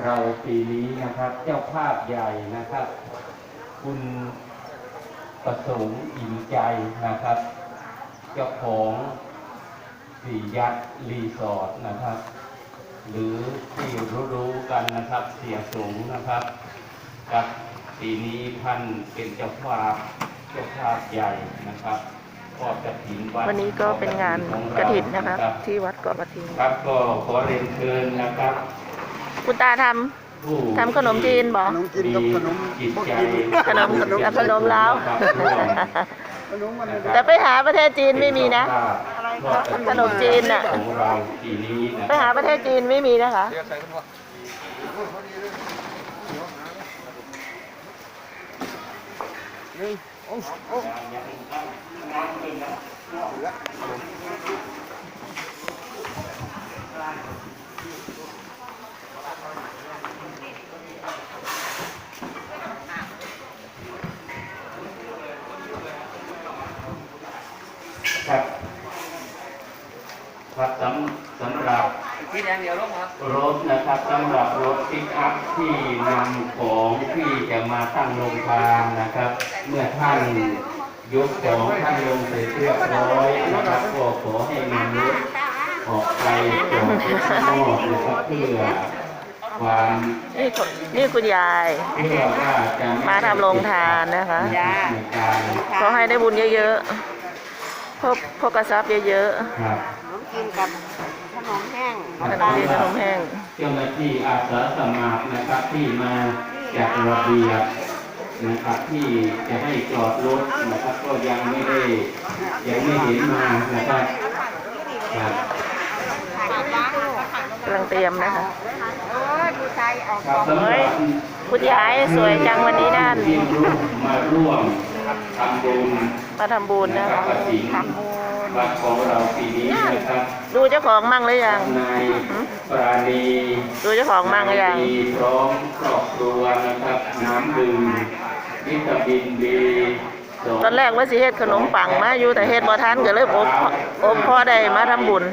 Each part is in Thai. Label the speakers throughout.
Speaker 1: เราปีนี้นะครับ เจ้าภาพใหญ่นะครับ คุณประสงค์อิ่มใจนะครับ เจ้าของสี่ยักษ์รีสอร์ทนะครับ หรือที่รู้ๆกันนะครับเสียสงนะครับกับปีนี้ท่านเป็นเจ้าภาพเจ้าภาพใหญ่นะครับก็กระถินวัด
Speaker 2: วันนี้ก็เป็นงาน
Speaker 1: ของ
Speaker 2: กระ
Speaker 1: เา
Speaker 2: ถินนะครับ
Speaker 1: รับ
Speaker 2: ที่วัดเกาะกระถิน
Speaker 1: ครับก็ขอเรียนเชิญนะครับ
Speaker 2: คุณตาท
Speaker 1: ผู้
Speaker 2: ทำขนมจีนบ่
Speaker 3: ขนมจีนกับขนม
Speaker 1: จิตใจ
Speaker 2: ขนมขนมลาว
Speaker 1: ครับร่วม
Speaker 3: ขนมมันำ
Speaker 2: แต่ไปหาประเทศจีนไม่มีนะขนมจีนน่ะ
Speaker 1: ของเราปีนี้นะ
Speaker 2: ไปหาประเทศจีนไม่มีนะคะ
Speaker 3: นี่โอ้โอ้
Speaker 1: ครับ ครับสำสำหรับ
Speaker 4: พี่แดงเดียวลงครับ
Speaker 1: รถนะครับสำหรับรถปิกอัพที่นำของที่จะมาตั้งโรงทานนะครับ เมื่อท่านยกของท่านลงเสร็จเรียบร้อยนะครับก็ขอให้นำรถออกไปจอดที่ข้างนอกนะครับเพื่อความ
Speaker 2: นี่คุณนี่คุณยาย
Speaker 1: เพื่อว่าจะไมา
Speaker 2: ทำโรงทานนะคะ
Speaker 1: ในการ
Speaker 2: ขอให้ได้บุญเยอะๆพบพบกระซับเยอะ
Speaker 1: ครับ
Speaker 4: ขนมจีนกับขนมแห้ง
Speaker 2: ๆขนมจีนขนมแห้ง
Speaker 1: เจ้าหน้าที่อาสาสมัครนะครับที่มาจัดระเบียบนะครับที่จะให้จอดรถนะครับก็ยังไม่ได้ยังไม่เห็นมานะครับครับ
Speaker 2: กำลังเตรียมนะคะ
Speaker 4: โอ้ยผู้ชายออก
Speaker 1: ครับสำหรับ
Speaker 2: คุณยายสวยจังวันนี้นั่น
Speaker 1: ที่ร่วมมาร่วมทำบุญ
Speaker 2: มาทำบุญ
Speaker 1: นะ
Speaker 2: นะ
Speaker 1: ครั
Speaker 2: คะ
Speaker 1: บกฐิน วัดของเราปีนี้นะครับ
Speaker 2: ดูเจ้าของมั่งหรือยัง
Speaker 1: นายปราณี
Speaker 2: ดูเจ้าของมั่งหรือยัง
Speaker 1: มีพร้อมครอบครัวนะครับน้ำดื่มวิตามินบี
Speaker 2: ตอนแรกว่าสิเฮ็ดขนมปังมาอยู่แต่เฮ็ดบ่ทันก็เลยอบอบพ่อได้มาทำบุญ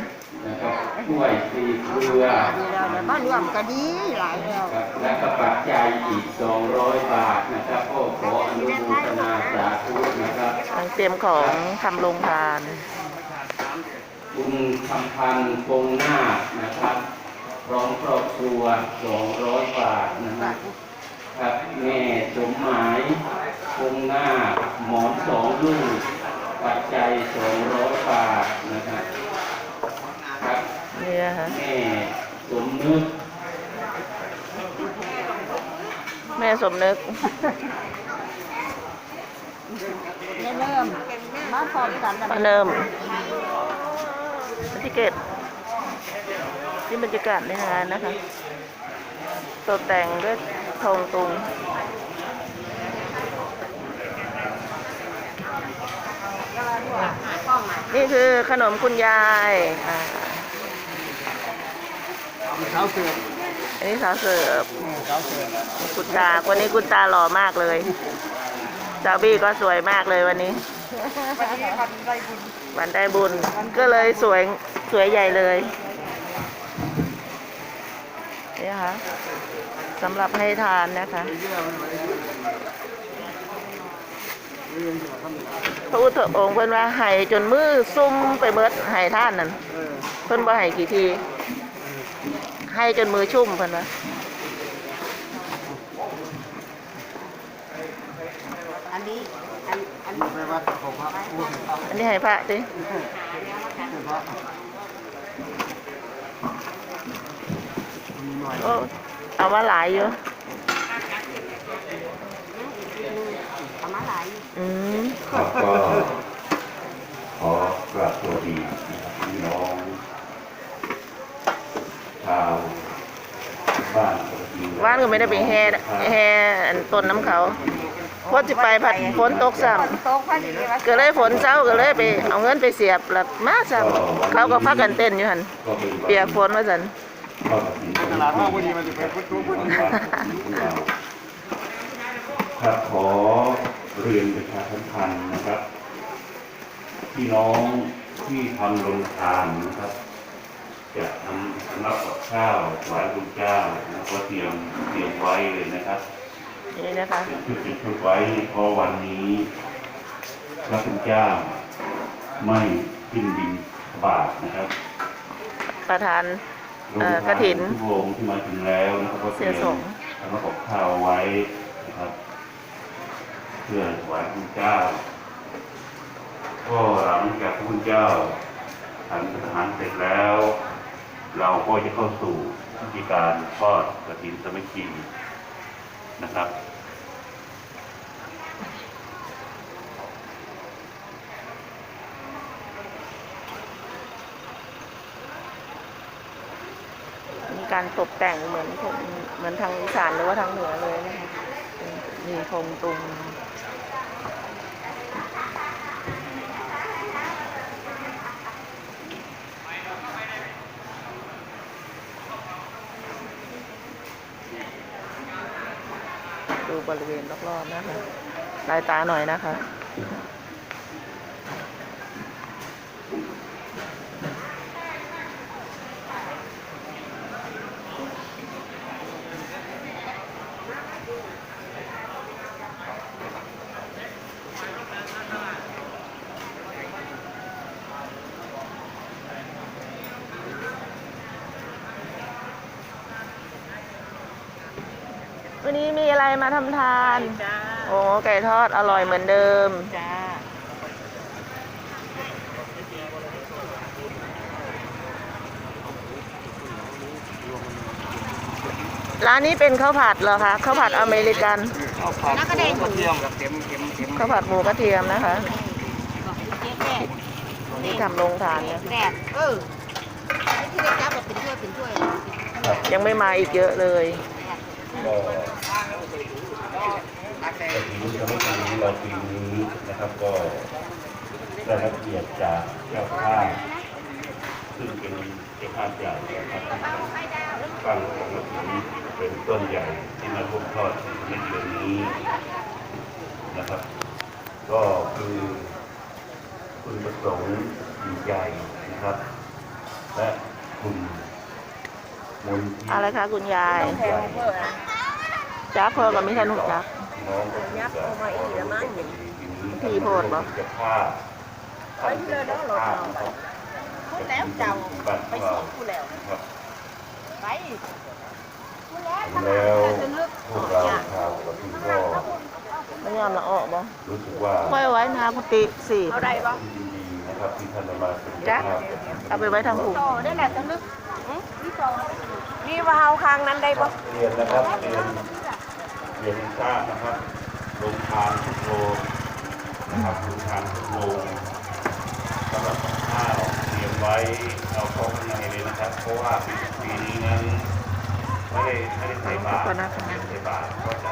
Speaker 1: นะครับถ้วยสีเกลือ
Speaker 4: แล้วมารวมก็ดีหลายแล้ว
Speaker 1: ครับและกระปัจจัยอีก 200 บาทนะครับก็ขออนุโมทนาสาธุนะครับ
Speaker 2: กำลังเตรียมของทำโรงทาน
Speaker 1: คุณคำพันธ์คงนาคนะครับพร้อมครอบครัว200บาทนะครับครับแม่สมหมายคงหน้าคหมอนสองลูกปัจจัยสองร้อยบาทนะครับครับ
Speaker 2: นี่นะคะ
Speaker 1: แม่สมนึก
Speaker 2: แม่สมนึก
Speaker 4: ได้เริ่มมาพร้อมกัน
Speaker 2: มาเริ่ม ที่เกตที่บรรยากาศในงานนะคะตกแต่งด้วยทองตุงนี่คือขนมคุณยายอ่า
Speaker 3: เช้าเสือก
Speaker 2: อันนี้สาวเสิร์ฟ
Speaker 3: เช้าเสือก
Speaker 2: คุณตาวันนี้คุณตาหล่อมากเลยจาบี้ก็สวยมากเลยวันนี้
Speaker 4: วันนี้วันไรบุญ
Speaker 2: วันได้บุญ ก็เลยสวยสวยใหญ่เลยนี่นะคะสำหรับให้ทานนะคะ
Speaker 3: เยอะมันไม่ได้เรื่องที่ว่าทำงาน
Speaker 2: พระอุทองค์เพิ่นว่าไห้จนมือซุ่มไปเบิดไห้ท่านนั่น
Speaker 3: เออ
Speaker 2: เพิ่นบ่ไห้กี่ทีให้จนมือชุ่มเพิ่นว่า
Speaker 4: อันนี้ อันอัน
Speaker 3: ไปวัดของพระพูดถึงพระ
Speaker 2: อันนี้ให้พระติ
Speaker 3: ถึงพระมีหน่อย
Speaker 2: โอ้เอามาหลายอยู่
Speaker 4: เอามาหลาย
Speaker 2: อืม
Speaker 5: ครับก็ขอกราบสวัสดีนะครับพี่น้องชาวบ้านกระทิง
Speaker 2: ว่านก็ไม่ได้ไปแห่แห่อันต้นน้ำเขา พอสิไปผัดฝนตกซ้ำ
Speaker 4: โต๊ะพอดีว่า
Speaker 2: ก็เลยฝนเช้าก็เลยไปเอาเงินไปเสียบแล้วมาซ้ำเขาก็พักกันเต้นอยู่หั่น
Speaker 5: ก็เป็น
Speaker 2: เปียกฝนว่าซั่น
Speaker 5: ทอดกระถิ่น
Speaker 3: ตลาดมากพอดีมันจะไปพุทธพุทธ
Speaker 5: ของบ้านของเราครับขอเรียนประชาสัมพันธ์นะครับ พี่น้องที่ทำโรงทานนะครับ จะทำสำหรับกับข้าวถวายคุณเจ้าแล้วก็เตรียมเตรียมไว้เลยนะครับ
Speaker 2: นี่นะคะ
Speaker 5: เป็นชุดเป็นชุดไว้เพราะวันนี้พระคุณเจ้าไม่ขึ้นบินบาทนะครับ
Speaker 2: ประธาน
Speaker 5: โรง
Speaker 2: เอ่อ
Speaker 5: ทาน
Speaker 2: กฐิน
Speaker 5: ทุกโรงที่มาถึงแล้วนะครับก็เตรีย
Speaker 2: เสียส
Speaker 5: ม
Speaker 2: งฆ์
Speaker 5: ทำกับข้าวไว้นะครับ เพื่อถวายคุณเจ้าก็หลังจากพระคุณเจ้าฉันอาหารเสร็จแล้ว เราก็จะเข้าสู่พิธีการทอดกฐินสามัคคีนะครับ
Speaker 2: มี การตกแต่งเหมือนเหมือนทางอีสานหรือว่าทางเหนือเลยนะคะมีธงตุงดูบริเวณรอบๆนะคะลายตาหน่อยนะคะ วันนี้มีอะไรมาทำทาน
Speaker 4: จ้า
Speaker 2: โอ้ไก่ทอดอร่อยเหมือนเดิม
Speaker 4: จ้า
Speaker 2: ร้านนี้เป็นข้าวผัดเหรอคะข้าวผัดอเมริกัน
Speaker 3: ข้าวผัดหมูกระเทียมกับเค็มเค็มเค็ม
Speaker 2: ข้าวผัดหมูกระเทียมนะคะ
Speaker 4: เจ๊แก่
Speaker 2: นี่ทำโรงทานเนี่ย
Speaker 4: แก่เออไอ้ที่ได้จับแบบเป็นถ้วยเป็นถ้วย
Speaker 2: ยังไม่มาอีกเยอะเลย
Speaker 5: ก็กฐินสามัคคีของเราปีนี้นะครับก็ได้รับเกียรติจากเจ้าภาพซึ่งเป็นเจ้าภาพใหญ่นะครับฟังของกฐินเป็นต้นใหญ่ที่มาร่วมทอดในเดือนนี้นะครับ ก็คือคุณประสงค์อยู่ใหญ่นะครับ และคุณมนทิ
Speaker 2: อะไรคะคุณยาย
Speaker 5: ใหญ่
Speaker 2: จ้าเพอกับมิทันหุจัก
Speaker 5: น้องก็ยับออกมาอีกแล้วมั้ง
Speaker 2: พี่โพดเหรอ
Speaker 5: จะผ้าไปเลยแล้วเรา
Speaker 4: พูดแล้วเจ้าไปส่งกูแล้ว
Speaker 5: ครับ
Speaker 4: ไป
Speaker 5: แล้วพวกเราชาวกระถิ่นก็
Speaker 2: ไม่ยอมละออกบ่
Speaker 5: รู้สึกว่า
Speaker 2: ค่อยไว้นาพุติสี่
Speaker 4: เอาได้ปะ
Speaker 5: ยินดีนะครับที่ท่านได้มาเป็น
Speaker 2: จ๊ะ
Speaker 5: เจ้าภาพกฐิน
Speaker 2: เอาไปไว้ทางผู
Speaker 4: โตได้แหละจะลึกนี่ว่าเอาคางนั้นได้ปะ
Speaker 5: เรียนนะครับเรียน เรียนทราบนะครับโรงทานทุกโรงนะครับโรงทานทุกโรงสำหรับกับข้าวเตรียมไว้เอาเข้าข้างในเลยนะครับ เพราะว่าปีนี้นั้นไม่ได้ไม่ได้ใส่บาตร
Speaker 2: ขอบคุณนะคะ
Speaker 5: ไม่ได้ใส่บาตรก็จะ